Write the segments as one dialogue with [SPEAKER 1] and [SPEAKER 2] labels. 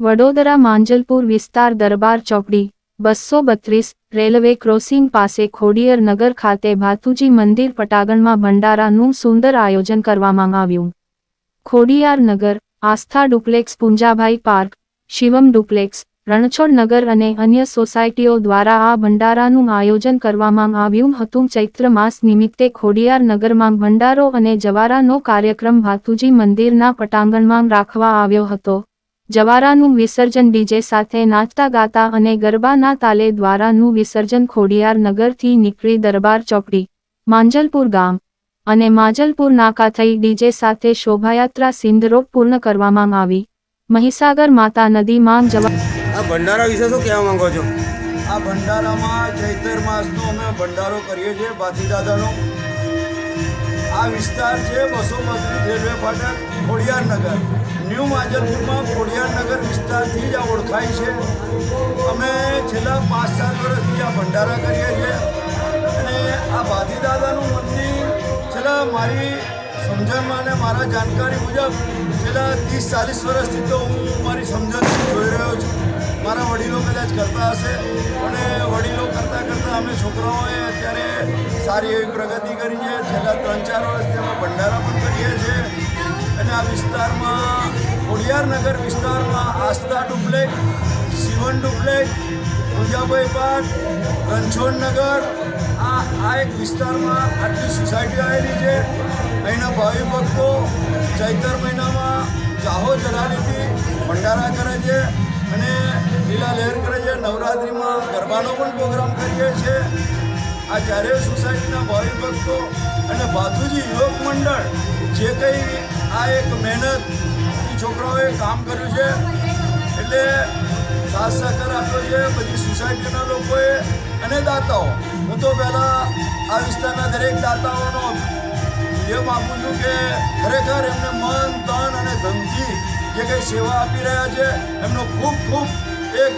[SPEAKER 1] વડોદરા માંજલપુર વિસ્તાર દરબાર ચોકડી, બસો બત્રીસ, રેલવે ક્રોસિંગ પાસે ખોડિયર નગર ખાતે ભાતુજી મંદિર પટાગણમાં ભંડારાનું સુંદર આયોજન કરવામાં આવ્યું. Khodiyar Nagar, Aastha duplex, Punjabhai park, Shivam duplex, Ranchhod Nagar અને અન્ય સોસાયટીઓ દ્વારા આ ભંડારાનું આયોજન કરવામાં આવ્યું હતું. ચૈત્ર માસ નિમિત્તે ખોડિયાર નગરમાં ભંડારો અને જવારાનો કાર્યક્રમ ભાતુજી મંદિરના પટાંગણમાં રાખવા આવ્યો હતો. જવારાનું વિસર્જન ડીજે સાથે નાચતા ગાતા અને ગરબાના તાલે દ્વારાનું વિસર્જન ખોડિયાર નગરથી નીકળી દરબાર ચોકડી માંજલપુર ગામ અને માજલપુર નાકા થઈ ડીજે સાથે શોભાયાત્રા સિંધ રોગ પૂર્ણ કરવામાં આવી. મહીસાગર માતા નદીમાં જવા
[SPEAKER 2] આ ભંડારા વિશે શું કહેવા માંગો છો?
[SPEAKER 3] આ ભંડારામાં ચૈતર માસનો અમે ભંડારો કરીએ છીએ બાથી દાદાનો. આ વિસ્તાર છે બસો બત્રીસ રેલવે ફાટક ખોડિયારનગર. ન્યૂ માજલપુરમાં ખોડિયારનગર વિસ્તારથી જ આ ઓળખાય છે. અમે છેલ્લા પાંચ સાત વર્ષથી આ ભંડારા કરીએ છીએ. અને આ ભાતીદાદાનું મંદિર છેલ્લા મારી સમજણમાં અને મારા જાણકારી મુજબ છેલ્લા ત્રીસ ચાલીસ વર્ષથી તો હું મારી સમજણથી જોઈ રહ્યો છું. મારા વડીલો કદાચ કરતા હશે. અને વડીલો કરતાં કરતાં અમે છોકરાઓએ અત્યારે સારી એવી પ્રગતિ કરી છે છેલ્લા ત્રણ ચાર વર્ષથી અમે ભંડારા પણ કરીએ છીએ. અને આ વિસ્તારમાં ખોડિયારનગર વિસ્તારમાં આસ્થા ડુપ્લેક શિવન ડુપ્લેક પૂજાભાઈ પાર્ક રણછોડનગર આ આ એક વિસ્તારમાં આટલી સોસાયટી આવેલી છે. અહીંના ભાવિ ભક્તો ચૈતર મહિનામાં ચાહો જલાલીથી ભંડારા કરે છે અને લીલા લહેર કરે છે. નવરાત્રિમાં ગરબાનો પણ પ્રોગ્રામ કરીએ છીએ. આ ચારેય સોસાયટીના ભાવિ ભક્તો અને ભાથુજી યુવક મંડળ, જે કંઈ આ એક મહેનત છોકરાઓએ કામ કર્યું છે, એટલે સાથ સહકાર આપ્યો છે બધી સોસાયટીના લોકોએ અને દાતાઓ. હું તો પહેલાં આ વિસ્તારના દરેક દાતાઓનો એ માગું છું કે ખરેખર એમને મન, તન અને ધનથી જે કંઈ સેવા આપી રહ્યા છે, એમનો ખૂબ ખૂબ એક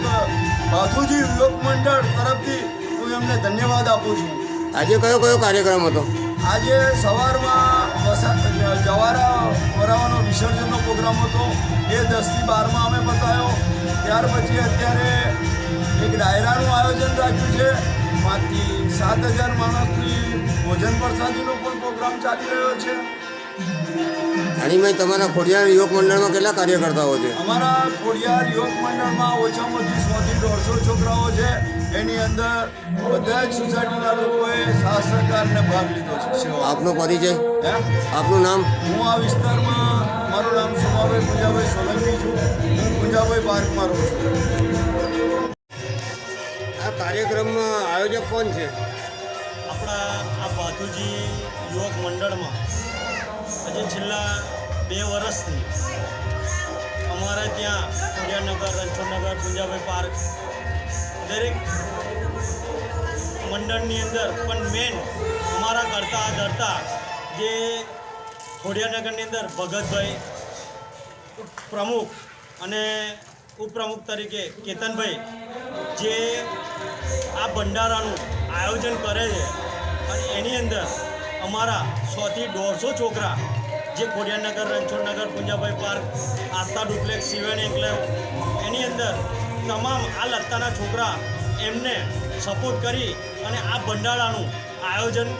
[SPEAKER 3] બાથુજી યુવક મંડળ તરફથી હું એમને ધન્યવાદ આપું છું.
[SPEAKER 2] આજે કયો કયો કાર્યક્રમ હતો?
[SPEAKER 3] આજે સવારમાં જવારા વરાવાનો વિસર્જનનો પ્રોગ્રામ હતો. એ દસથી બારમાં અમે બતાવ્યો ત્યાર પછી અત્યારે એક ડાયરાનું આયોજન રાખ્યું છે. બાકી સાત હજાર માણસની ભોજન પ્રસાદીનો પણ પ્રોગ્રામ ચાલી રહ્યો છે.
[SPEAKER 2] આણીમાં તમારા ખોડિયાર યોગ મંડળમાં કેટલા કાર્યકર્તાઓ છે?
[SPEAKER 3] અમારા ખોડિયાર યોગ મંડળમાં ઓછામાં ઓછી સોથી દોઢસો છોકરાઓ છે. એની અંદર બધા જ સોસાયટીના લોકોએ સાથ સહકારને ભાગ લીધો છે.
[SPEAKER 2] આપનો પરિચય? આપનું નામ?
[SPEAKER 3] હું આ વિસ્તારમાં મારું નામ સુમાભાઈ પૂજાભાઈ સોલંકી છું. હું પૂજાભાઈ પાર્કમાં રહું છું.
[SPEAKER 2] આ કાર્યક્રમમાં આયોજક કોણ છે?
[SPEAKER 4] આપણા આ ભાથુજી યુવક મંડળમાં આજે છેલ્લા બે વર્ષથી અમારા ત્યાં ખોડિયારનગર રણછોડનગર પુંજાભાઈ પાર્ક દરેક મંડળની અંદર પણ મેન અમારા કરતા ધરતા જે ખોડિયાનગરની અંદર ભગતભાઈ પ્રમુખ અને ઉપપ્રમુખ તરીકે કેતનભાઈ જે આ ભંડારાનું આયોજન કરે છે અને એની અંદર અમારા સોથી દોઢસો છોકરા જે ખોડિયાનગર રણછોડનગર પૂંજાભાઈ પાર્ક આસ્થા ડુપ્લેક્સ સિવેન એન્કલેવ એની અંદર તમામ આ લત્તાના છોકરા એમને સપોર્ટ કરી અને આ ભંડાળાનું આયોજન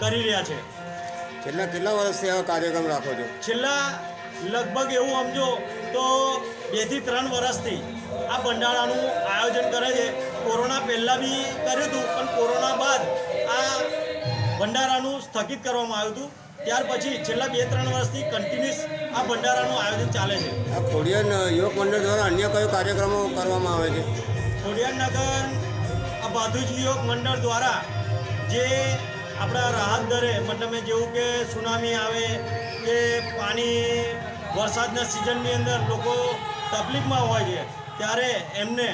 [SPEAKER 4] કરી રહ્યા છે.
[SPEAKER 2] છેલ્લા કેટલા વર્ષથી આ કાર્યક્રમ રાખો છો?
[SPEAKER 4] છેલ્લા લગભગ એવું સમજો તો બેથી ત્રણ વર્ષથી આ ભંડાળાનું આયોજન કરે છે. કોરોના પહેલાં બી કર્યું હતું પણ કોરોના બાદ આ ભંડારાનું સ્થગિત કરવામાં આવ્યું હતું. ત્યાર પછી છેલ્લા બે ત્રણ વર્ષથી કન્ટિન્યુઅસ આ ભંડારાનું આયોજન ચાલે છે.
[SPEAKER 2] આ ખોડિયાર યુવક મંડળ દ્વારા અન્ય કયો કાર્યક્રમો કરવામાં આવે છે?
[SPEAKER 4] ખોડિયારનગર આ બાધુજી યોગ મંડળ દ્વારા જે આપણા રાહત દરે મતલબ જેવું કે સુનામી આવે કે પાણી વરસાદના સિઝનની અંદર લોકો તકલીફમાં હોય છે ત્યારે એમને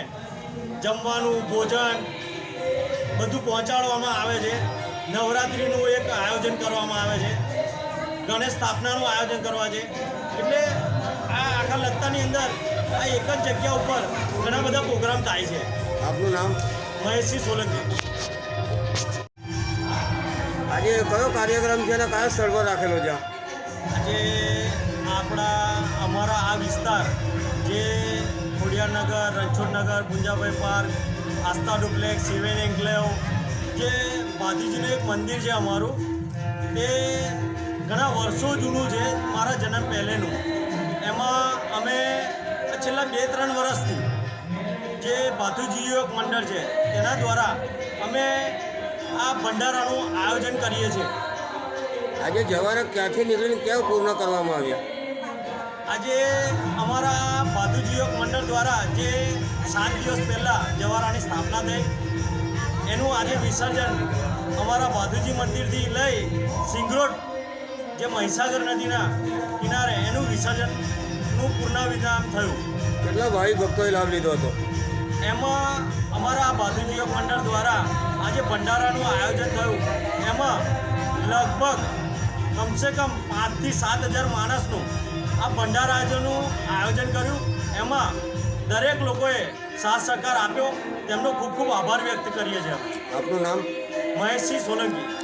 [SPEAKER 4] જમવાનું ભોજન બધું પહોંચાડવામાં આવે છે. નવરાત્રિનું એક આયોજન કરવામાં આવે છે. ગણેશ સ્થાપનાનું આયોજન કરવા છે. એટલે આ આખા લત્તાની અંદર આ એક જ જગ્યા ઉપર ઘણા બધા પ્રોગ્રામ થાય છે.
[SPEAKER 2] આપનું નામ?
[SPEAKER 4] મહેશસિંહ સોલંકી.
[SPEAKER 2] આજે કયો કાર્યક્રમ છે અને કયા સ્થળ પર રાખેલો છે?
[SPEAKER 4] આજે આપણા અમારા આ વિસ્તાર જે ખોડિયાર ખોડિયારનગર રણછોડનગર પુંજાભાઈ પાર્ક આસ્થા ડુપ્લેક્સ સિવેન એન્કલેવ જે ભાતીજીનું એક મંદિર છે અમારું. તે ઘણા વર્ષો જૂનું છે મારા જન્મ પહેલેનું. એમાં અમે છેલ્લા બે ત્રણ વર્ષથી જે ભાતુજી યુવક મંડળ છે તેના દ્વારા અમે આ ભંડારાનું આયોજન કરીએ છીએ.
[SPEAKER 2] આજે જવાના ક્યાંથી નીકળીને ક્યાં પૂર્ણ કરવામાં આવ્યા?
[SPEAKER 4] આજે અમારા ભાતુજી યુવક મંડળ દ્વારા જે સાત દિવસ પહેલાં જવારાની સ્થાપના થઈ. એનું આજે વિસર્જન અમારા માધુજી મંદિરથી લઈ સિંગરોડ જે મહીસાગર નદીના કિનારે એનું વિસર્જનનું પૂર્ણાવિરામ થયું.
[SPEAKER 2] કેટલા ભાવિક ભક્તોએ લાભ લીધો હતો?
[SPEAKER 4] એમાં અમારા ભાતુજી યુવક મંડળ દ્વારા આજે ભંડારાનું આયોજન થયું. એમાં લગભગ કમસે કમ પાંચથી સાત હજાર માણસનું આ ભંડારાજનું આયોજન કર્યું. એમાં દરેક લોકોએ સાથ સહકાર આપ્યો. તેમનો ખૂબ ખૂબ આભાર વ્યક્ત કરીએ છીએ.
[SPEAKER 2] આપનું નામ
[SPEAKER 4] મહેશસિંહ સોલંકી